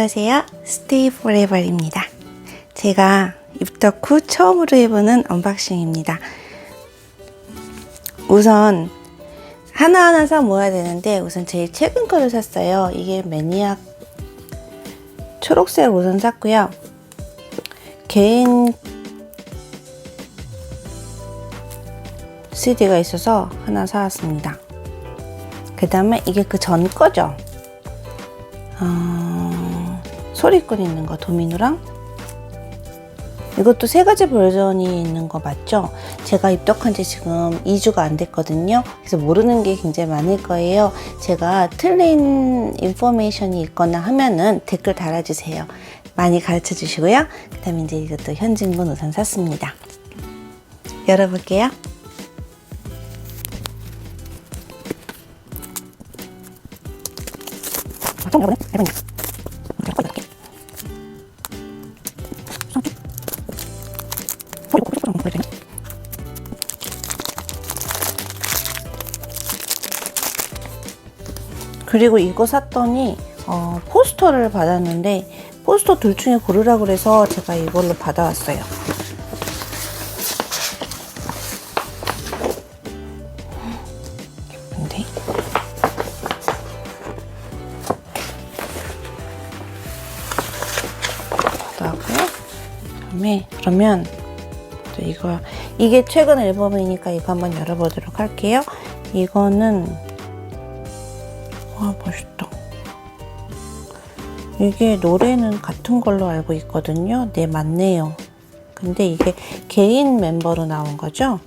안녕하세요. 스테이 포레버입니다. 제가 입덕 후 처음으로 해보는 언박싱입니다. 우선 하나하나 사 모아야 되는데 우선 제일 최근 거를 샀어요. 이게 매니악 초록색 우선 샀고요. 개인 CD가 있어서 하나 사왔습니다. 그 다음에 이게 그 전 거죠. 어, 소리꾼 있는 거 도미노랑 이것도 세 가지 버전이 있는 거 맞죠? 제가 입덕한 지 지금 2주가 안 됐거든요. 그래서 모르는 게 굉장히 많을 거예요. 제가 틀린 인포메이션이 있거나 하면은 댓글 달아주세요. 많이 가르쳐 주시고요. 그 다음에 이제 이것도 현진문 우선 샀습니다. 열어볼게요. 그리고 이거 샀더니 어, 포스터를 받았는데 포스터 둘 중에 고르라 그래서 제가 이걸로 받아왔어요. 예쁜데? 받아왔고요. 그다음에 그러면 또 이거 이게 최근 앨범이니까 이거 한번 열어보도록 할게요. 이거는 와 멋있다. 이게 노래는 같은 걸로 알고 있거든요. 네 맞네요. 근데 이게 개인 멤버로 나온 거죠?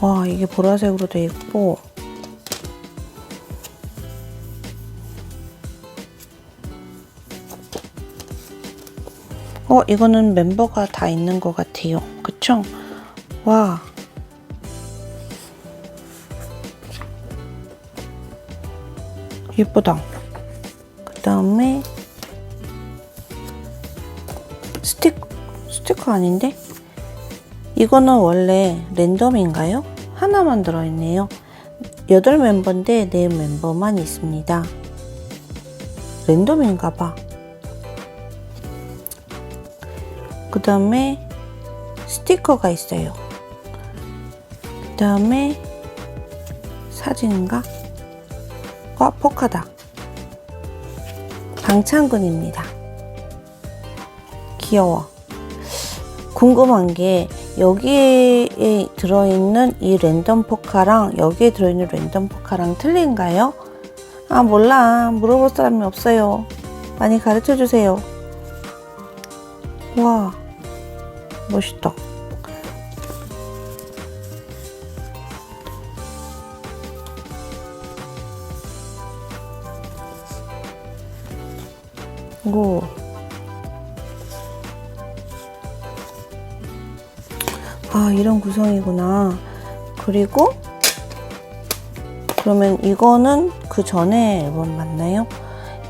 와 이게 보라색으로 돼 있고 어 이거는 멤버가 다 있는 것 같아요. 그쵸? 와 예쁘다. 그 다음에 스티커, 스티커 아닌데? 이거는 원래 랜덤인가요? 하나만 들어있네요. 8 멤버인데 4 멤버만 있습니다. 랜덤인가 봐. 그 다음에 스티커가 있어요. 그 다음에 사진인가? 어, 포카다. 방창근입니다. 귀여워. 궁금한 게 여기에 들어있는 이 랜덤 포카랑 여기에 들어있는 랜덤 포카랑 틀린가요? 아 몰라 물어볼 사람이 없어요. 많이 가르쳐 주세요. 와 멋있다. 이거 아 이런 구성이구나. 그리고 그러면 이거는 그 전에 앨범 맞나요?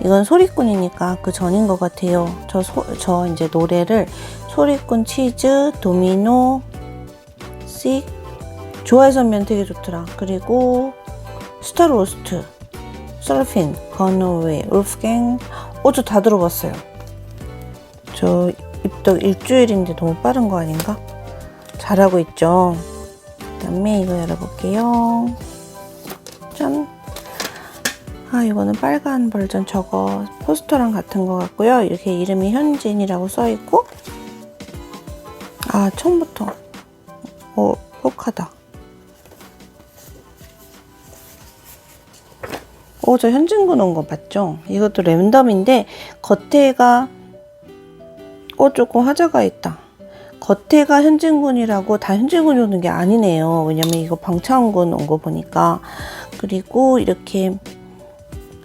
이건 소리꾼이니까 그 전인 것 같아요. 저, 소, 저 이제 노래를 소리꾼 치즈 도미노 씩. 좋아해 선면 되게 좋더라. 그리고 스타로스트 서핑 건어웨이 울프갱 어저 다 들어봤어요. 저 입덕 일주일인데 너무 빠른 거 아닌가? 잘하고 있죠. 그 다음에 이거 열어볼게요. 짠. 아 이거는 빨간 버전 저거 포스터랑 같은 거 같고요. 이렇게 이름이 현진이라고 써 있고 아 처음부터 어 포카다. 어, 저 현진군 온거 맞죠? 이것도 랜덤인데 겉에가 어 조금 화자가 있다. 겉에가 현진군이라고 다 현진군이 오는 게 아니네요. 왜냐면 이거 방창군 온 거 보니까 그리고 이렇게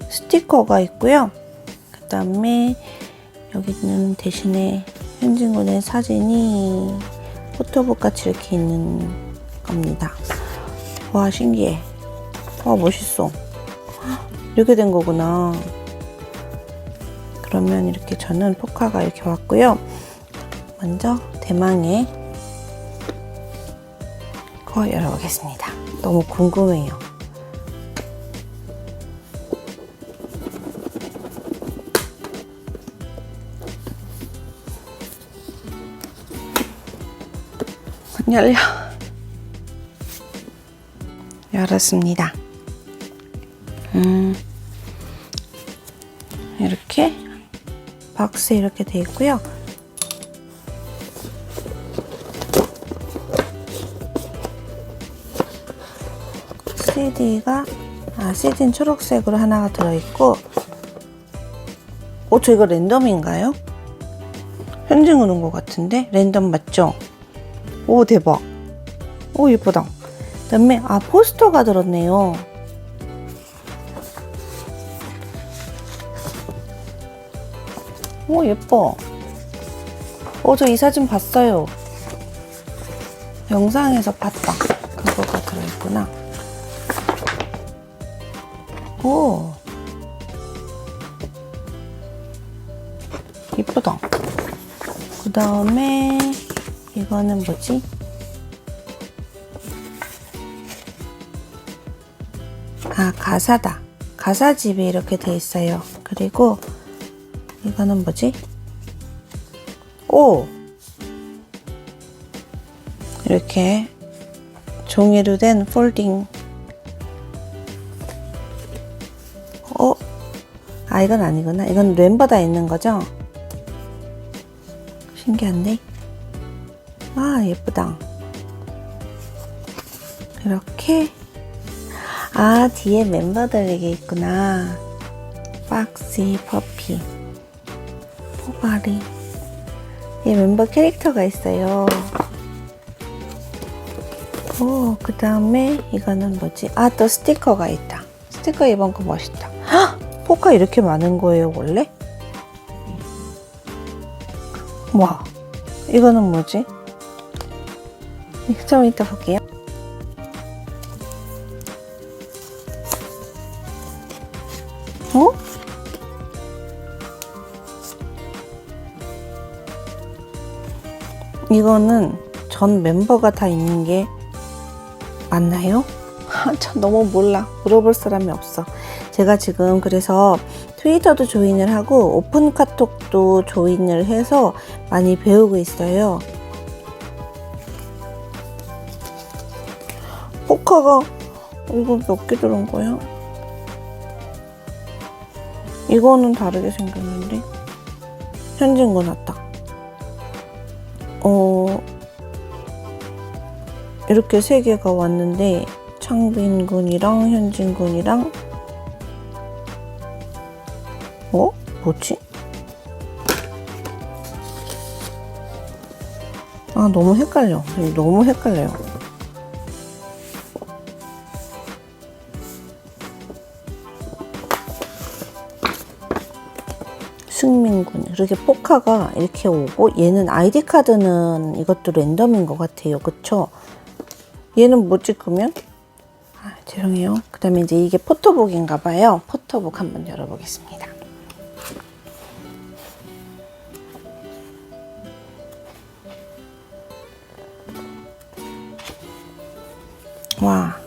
스티커가 있고요. 그 다음에 여기는 대신에 현진군의 사진이 포토북 같이 이렇게 있는 겁니다. 와 신기해. 와 멋있어. 이렇게 된 거구나. 그러면 이렇게 저는 포카가 이렇게 왔고요. 먼저 대망의 거 열어보겠습니다. 너무 궁금해요. 문 열려. 열었습니다. 음. 이렇게 박스에 이렇게 돼 있고요. CD가 아 CD는 초록색으로 하나가 들어있고 어, 저 이거 랜덤인가요? 현진 오는 것 같은데 랜덤 맞죠? 오 대박 오 예쁘다 그 다음에 아 포스터가 들었네요 오 예뻐. 어저 이 사진 봤어요. 영상에서 봤다. 그거가 들어있구나. 오. 예쁘다. 그 다음에 이거는 뭐지? 아 가사다. 가사집이 이렇게 돼 있어요. 그리고 이거는 뭐지? 오 이렇게 종이로 된 폴딩 어? 아 이건 아니구나 이건 램버다 있는 거죠? 신기한데? 아, 예쁘다. 이렇게. 아, 뒤에 멤버들 이게 있구나. 박시, 퍼피, 포바리. 이 멤버 캐릭터가 있어요. 오, 그 다음에 이거는 뭐지? 아, 또 스티커가 있다. 스티커 이번 거 멋있다. 헉! 포카 이렇게 많은 거예요, 원래? 와, 이거는 뭐지? 좀 이따 볼게요. 이거는 전 멤버가 다 있는 게 맞나요? 전 너무 몰라. 물어볼 사람이 없어. 제가 지금 그래서 트위터도 조인을 하고 오픈 카톡도 조인을 해서 많이 배우고 있어요. 포카가 이거 몇 개 들은 거야? 이거는 다르게 생겼는데 현진 거 같다. 어 이렇게 세 개가 왔는데 창빈 군이랑 현진 군이랑 어? 뭐지? 아, 너무 헷갈려. 너무 헷갈려요. 승민군. 이렇게 포카가 이렇게 오고, 얘는 아이디 카드는 이것도 랜덤인 것 같아요. 그쵸? 얘는 뭐지, 그러면? 아, 죄송해요. 그 다음에 이제 이게 포토북인가 봐요. 포토북 한번 열어보겠습니다. 와.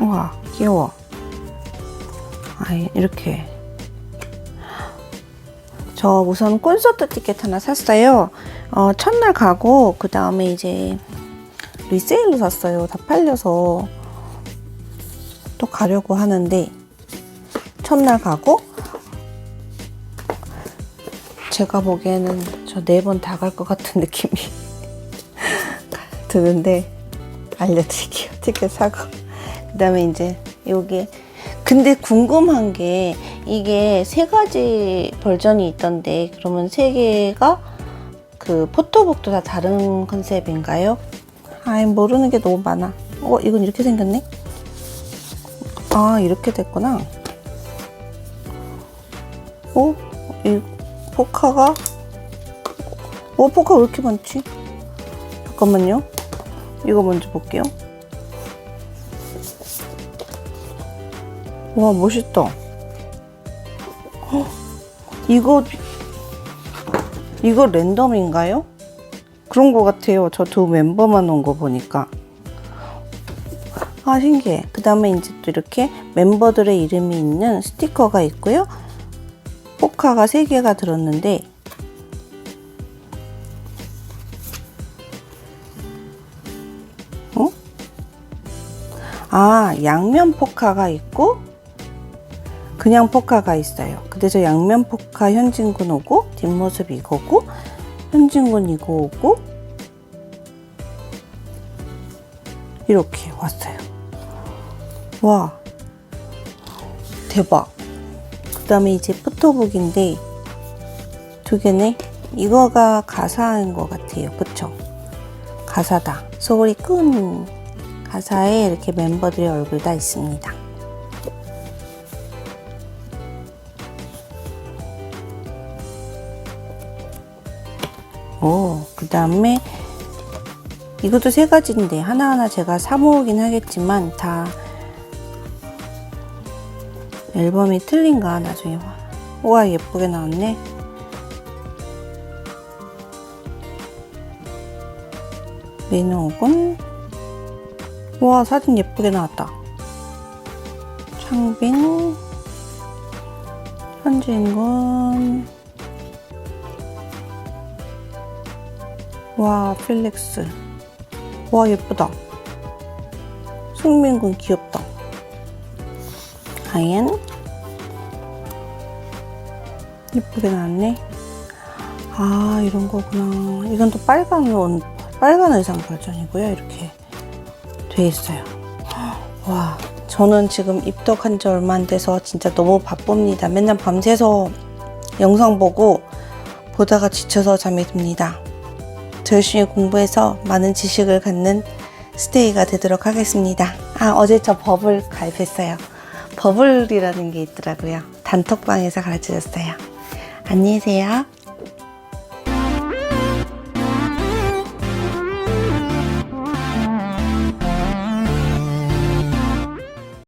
우와, 귀여워. 아, 이렇게. 저 우선 콘서트 티켓 하나 샀어요. 어, 첫날 가고, 그 다음에 이제 리세일로 샀어요. 다 팔려서. 또 가려고 하는데, 첫날 가고, 제가 보기에는 저 네 번 다 갈 것 같은 느낌이 드는데, 알려드릴게요. 티켓 사고. 그 다음에 이제 여기 근데 궁금한 게 이게 세 가지 버전이 있던데 그러면 세 개가 그 포토북도 다 다른 컨셉인가요? 아이 모르는 게 너무 많아 어 이건 이렇게 생겼네 아 이렇게 됐구나 어? 이 포카가 어 포카 왜 이렇게 많지? 잠깐만요 이거 먼저 볼게요 와, 멋있다. 헉, 이거, 이거 랜덤인가요? 그런 것 같아요. 저 두 멤버만 온 거 보니까. 아, 신기해. 그 다음에 이제 또 이렇게 멤버들의 이름이 있는 스티커가 있고요. 포카가 3개가 들었는데, 어? 아, 양면 포카가 있고, 그냥 포카가 있어요. 근데 저 양면 포카 현진군 오고, 뒷모습 이거고, 현진군 이거 오고, 이렇게 왔어요. 와, 대박. 그 다음에 이제 포토북인데, 두 개네. 이거가 가사인 것 같아요. 그쵸? 가사다. 소울이 끈 가사에 이렇게 멤버들의 얼굴 다 있습니다. 오, 그 다음에 이것도 세 가지인데 하나하나 제가 사 모으긴 하겠지만 다 앨범이 틀린가 나중에 와. 우와 예쁘게 나왔네. 민호군 와 사진 예쁘게 나왔다. 창빈 현진군 와 필릭스 와 예쁘다. 승민군 귀엽다. 하얀 예쁘게 나왔네. 아 이런 거구나. 이건 또 빨간 원 빨간 의상 버전이고요. 이렇게 돼 있어요. 와 저는 지금 입덕한 지 얼마 안 돼서 진짜 너무 바쁩니다. 맨날 밤새서 영상 보고 보다가 지쳐서 잠이 듭니다. 저 열심히 공부해서 많은 지식을 갖는 스테이가 되도록 하겠습니다. 아, 어제 저 버블 가입했어요. 버블이라는 게 있더라고요. 단톡방에서 가르쳐 줬어요. 안녕히 계세요.